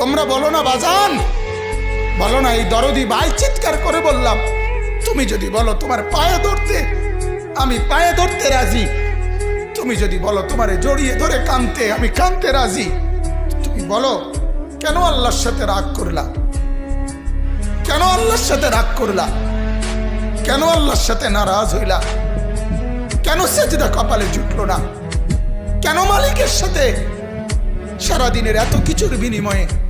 তোমরা বলো না বাজান। বলো না, এই দরদি ভাই চিৎকার করে বললাম, তুমি যদি বলো তোমার পায়ে ধরতে, আমি পায়ে ধরতে রাজি। তুমি যদি বলো তোমারে জড়িয়ে ধরে কানতে, আমি কানতে রাজি। তুমি বলো, কেন আল্লাহর সাথে রাগ করলা? কেন আল্লাহর সাথে রাগ করলা? কেন আল্লাহর সাথে নারাজ হইলা? কেন সেজদা কপালে জুটলো না? কেন মালিকের সাথে সারাদিনের এত কিছুর বিনিময়ে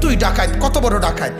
তুই ডাকাত কত বড় ডাকাত?